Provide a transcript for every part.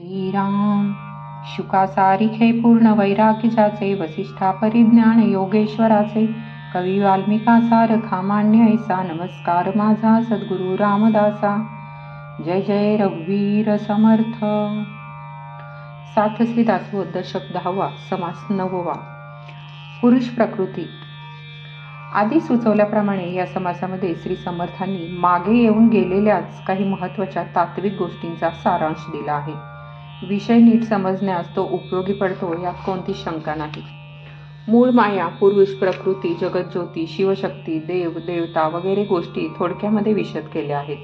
श्रीराम शुकासारिखे पूर्ण वैराग्याचे वसिष्ठा परिज्ञान योगेश्वराचे। कवी वाल्मिका सारखा मान्य ऐसा नमस्कार माझा सद्गुरु रामदासा। जय जय रघुवीर समर्थ। सात श्री शब्द हवा समास नववा। पुरुष प्रकृती। आधी सुचवल्याप्रमाणे या समासामध्ये श्री समर्थांनी मागे येऊन गेलेल्याच काही महत्त्वाच्या तात्विक गोष्टींचा सारांश दिला आहे. विषय नीट समजण्यास तो उपयोगी पडतो यात कोणती शंका नाही. मूळ माया पुरुष प्रकृती जगज्योती शिवशक्ती देव देवता वगैरे गोष्टी थोडक्यामध्ये विशद केल्या आहेत.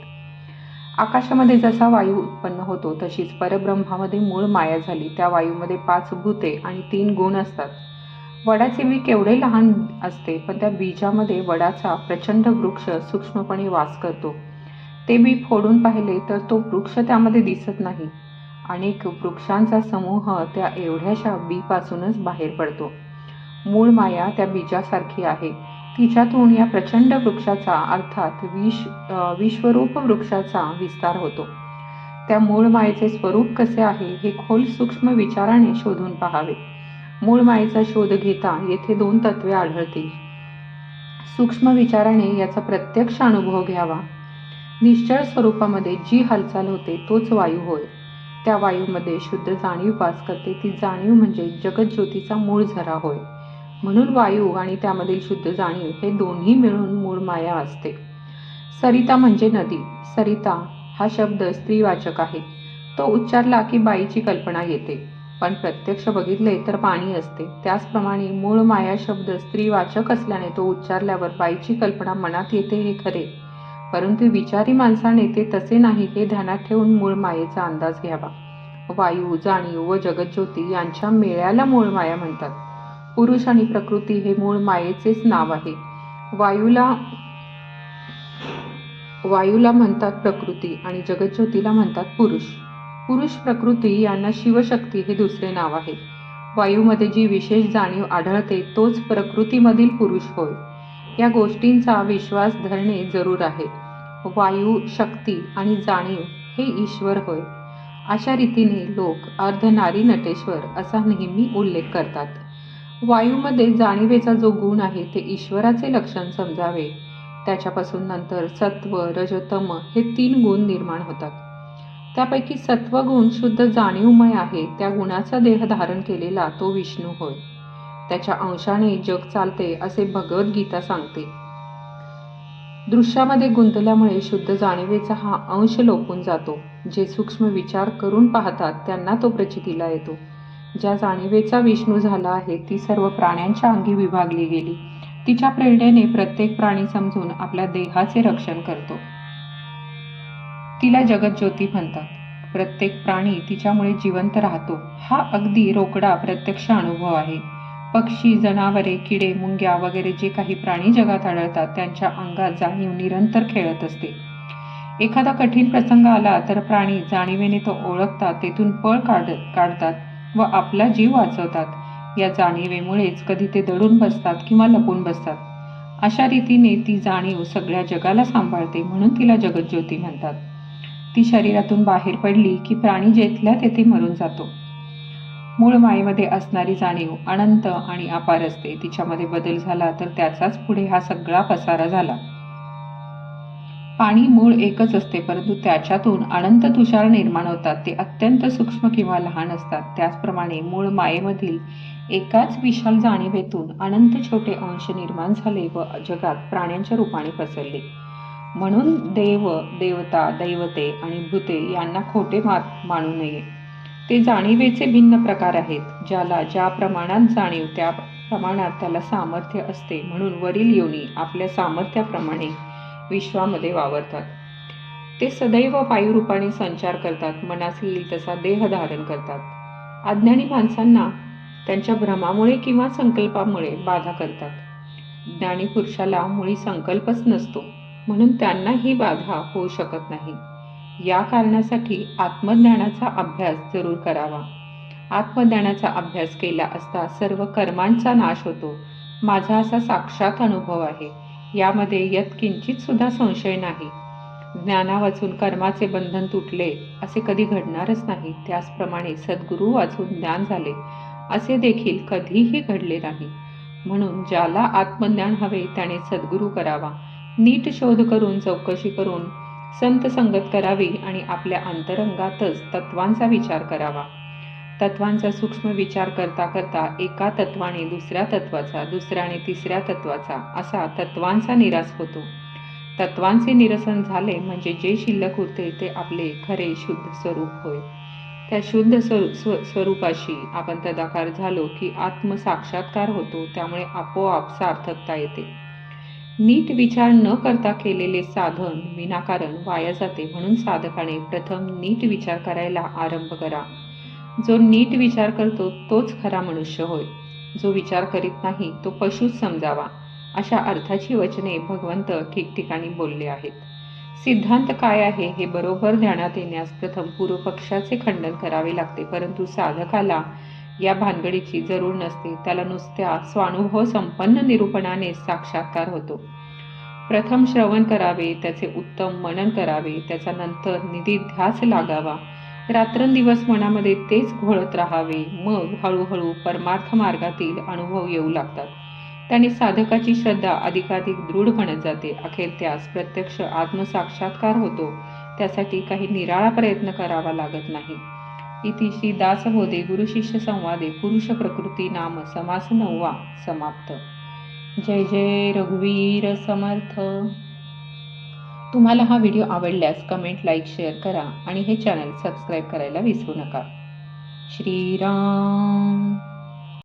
आकाशामध्ये जसा वायू उत्पन्न होतो तशीच परब्रह्मामध्ये मूळ माया झाली. त्या वायूमध्ये पाच भूते आणि तीन गुण असतात. वडाचे बी केवढे लहान असते पण त्या बीजामध्ये वडाचा प्रचंड वृक्ष सूक्ष्मपणे वास करतो. ते बी फोडून पाहिले तर तो वृक्ष त्यामध्ये दिसत नाही. अनेक वृक्षांचा समूह त्या एवढ्याशा बीपासूनच बाहेर पडतो. मूळ माया त्या बीजासारखी आहे. तिच्यातून या प्रचंड वृक्षाचा अर्थात विश विश्वरूप वृक्षाचा विस्तार होतो. त्या मूळ मायेचे स्वरूप कसे आहे हे खोल सूक्ष्म विचाराने शोधून पाहावे. मूळ मायेचा शोध घेता येथे दोन तत्वे आढळतील. सूक्ष्म विचाराने याचा प्रत्यक्ष अनुभव घ्यावा. निश्चळ स्वरूपामध्ये जी हालचाल होते तोच वायू होय. त्या वायूमध्ये शुद्ध जाणीव पास करते. ती जाणीव म्हणजे जगज्योतीचा मूळ झरा होय. म्हणून वायू आणि त्यामधील शुद्ध जाणीव हे दोन्ही मिळून मूळ माया असते. सरिता म्हणजे नदी. सरिता हा शब्द स्त्रीवाचक आहे. तो उच्चारला की बाईची कल्पना येते. पण प्रत्यक्ष बघितले तर पाणी असते. त्याचप्रमाणे मूळ माया शब्द स्त्रीवाचक असल्याने तो उच्चारल्यावर बाईची कल्पना मनात येते हे खरे. परंतु विचारी माणसाने ते तसे नाही हे ध्यानात ठेवून मूळ मायेचा अंदाज घ्यावा. वायू जाणीव व जगज्योती यांच्या मेळ्याला मूळ माया म्हणतात. पुरुष आणि प्रकृती हे मूळ मायेचेच नाव आहे. वायूला वायूला म्हणतात प्रकृती आणि जगज्योतीला म्हणतात पुरुष. पुरुष प्रकृती यांना शिवशक्ती हे दुसरे नाव आहे. वायूमध्ये जी विशेष जाणीव आढळते तोच प्रकृतीमधील पुरुष होय. या गोष्टींचा विश्वास धरणे जरूर आहे. वायू शक्ती आणि जाणीव हे ईश्वर होय. अशा रीतीने लोक अर्धनारी नटेश्वर असा नेहमी उल्लेख करतात. वायूमध्ये जाणीवेचा जो गुण आहे ते ईश्वराचे लक्षण समजावे. त्याच्यापासून नंतर सत्व रजतम हे तीन गुण निर्माण होतात. त्यापैकी सत्वगुण शुद्ध जाणीवमय आहे त्या गुणाचा देह धारण केलेला तो विष्णू होय. त्याच्या अंशाने जग चालते असे भगवद्गीता सांगते. दृश्यामध्ये गुंतल्यामुळे शुद्ध जाणीवेचा हा अंश लोपून जातो. जे सूक्ष्म विचार करून पाहतात त्यांना तो प्रचितीला येतो. ज्या जाणीवेचा विष्णू झाला आहे ती सर्व प्राण्यांच्या अंगी विभागली गेली. तिच्या प्रेरणेने प्रत्येक प्राणी समजून आपल्या देहाचे रक्षण करतो. तिला जगज्योती म्हणतात. प्रत्येक प्राणी तिच्यामुळे जिवंत राहतो. हा अगदी रोकडा प्रत्यक्ष अनुभव आहे. पक्षी जनावरे किडे मुंग्या वगैरे जे काही प्राणी जगात आढळतात त्यांच्या अंगात जाणीव निरंतर खेळत असते. एखादा कठीण प्रसंग आला तर प्राणी जाणीवेने तो ओळखतात तेथून पळ काढ काढतात व आपला जीव वाचवतात. या जाणीवेमुळेच कधी ते दडून बसतात किंवा लपून बसतात. अशा रीतीने ती जाणीव सगळ्या जगाला सांभाळते म्हणून तिला जगज्योती म्हणतात. ती शरीरातून बाहेर पडली की प्राणी जेथल्या तेथे मरून जातो. मूळ मायेमध्ये असणारी जाणीव अनंत आणि अपार असते. तिच्यामध्ये बदल झाला तर त्याचाच पुढे हा सगळा पसारा झाला. पाणी मूळ एकच असते परंतु त्याच्यातून अनंत तुषार निर्माण होतात. ते अत्यंत सूक्ष्म किंवा लहान असतात. त्याचप्रमाणे मूळ मायेमधील एकाच विशाल जाणीवेतून अनंत छोटे अंश निर्माण झाले व जगात प्राण्यांच्या रूपाने पसरले. म्हणून देव देवता दैवते आणि भूते यांना खोटे मात मानू नये. ते जाणीवेचे भिन्न प्रकार आहेत ज्याला ज्या प्रमाणात जाणीव त्या प्रमाणात त्याला सामर्थ्य असते म्हणून वरील योनी आपल्या सामर्थ्याप्रमाणे विश्वामध्ये वावरतात. ते सदैव वायुरूपाने संचार करतात मनास येईल तसा देह धारण करतात. अज्ञानी माणसांना त्यांच्या भ्रमामुळे किंवा संकल्पामुळे बाधा करतात. ज्ञानी पुरुषाला मुळी संकल्पच नसतो म्हणून त्यांना ही बाधा होऊ शकत नाही. या कारणासाठी आत्मज्ञानाचा अभ्यास जरूर करावा. आत्मज्ञानाचा अभ्यास केला असता सर्व कर्मांचा नाश होतो. माझा असा साक्षात अनुभव आहे. यामध्ये यत्किंचित सुद्धा संशय नाही. ज्ञाना वाचून कर्माचे बंधन तुटले असे कधी घडणारच नाही. त्याचप्रमाणे सद्गुरू वाचून ज्ञान झाले असे देखील कधीही घडले नाही. म्हणून ज्याला आत्मज्ञान हवे त्याने सद्गुरू करावा. नीट शोध करून चौकशी करून संत संगत करावी आणि आपल्या अंतरंगातच तत्वांचा विचार करावा. तत्वांचा सूक्ष्म विचार करता करता एका तत्वाने दुसऱ्या तत्वाचा दुसऱ्याने तिसऱ्या तत्वाचा असा तत्वांचा निरास होतो. तत्वांचे निरसन झाले म्हणजे जे शिल्लक उरते ते आपले खरे शुद्ध स्वरूप होय. त्या शुद्ध स्वरू स्वरूपाशी आपण तदाकार झालो की आत्मसाक्षात्कार होतो त्यामुळे आपोआप सार्थकता येते. नीट विचार न करता केलेले साधन विनाकारण वाया जाते म्हणून साधकाने प्रथम नीट विचार करायला आरंभ करा. जो नीट विचार करतो तोच खरा मनुष्य होय. जो विचार करीत नाही तो पशुच समजावा अशा अर्थाची वचने भगवंत ठिकठिकाणी बोलले आहेत. सिद्धांत काय आहे हे बरोबर ध्यानात येण्यास प्रथम पूर्वपक्षाचे खंडन करावे लागते परंतु साधकाला या भानगडीची जरूर नसते. त्याला नुसत्या स्वानुभव संपन्न निरूपणाने साक्षात्कार होतो. प्रथम श्रवण करावे त्याचे उत्तम मनन करावे त्याचा नंतर निधी ध्यास लागावा. रात्रंदिवस मनामध्ये तेच घोळत राहावे. मग हळूहळू परमार्थ मार्गातील अनुभव येऊ लागतात. त्याने साधकाची श्रद्धा अधिकाधिक दृढ बनत जाते. अखेर त्यास प्रत्यक्ष आत्मसाक्षात्कार होतो. त्यासाठी काही निराळा प्रयत्न करावा लागत नाही. इति श्री दासबोधे गुरुशिष्य संवादे पुरुष प्रकृती नाम समास नववा समाप्त. जय जय रघुवीर समर्थ. तुम्हाला हा व्हिडिओ आवडल्यास कमेंट लाईक शेअर करा आणि हे चॅनल सबस्क्राईब करायला विसरू नका. श्रीराम.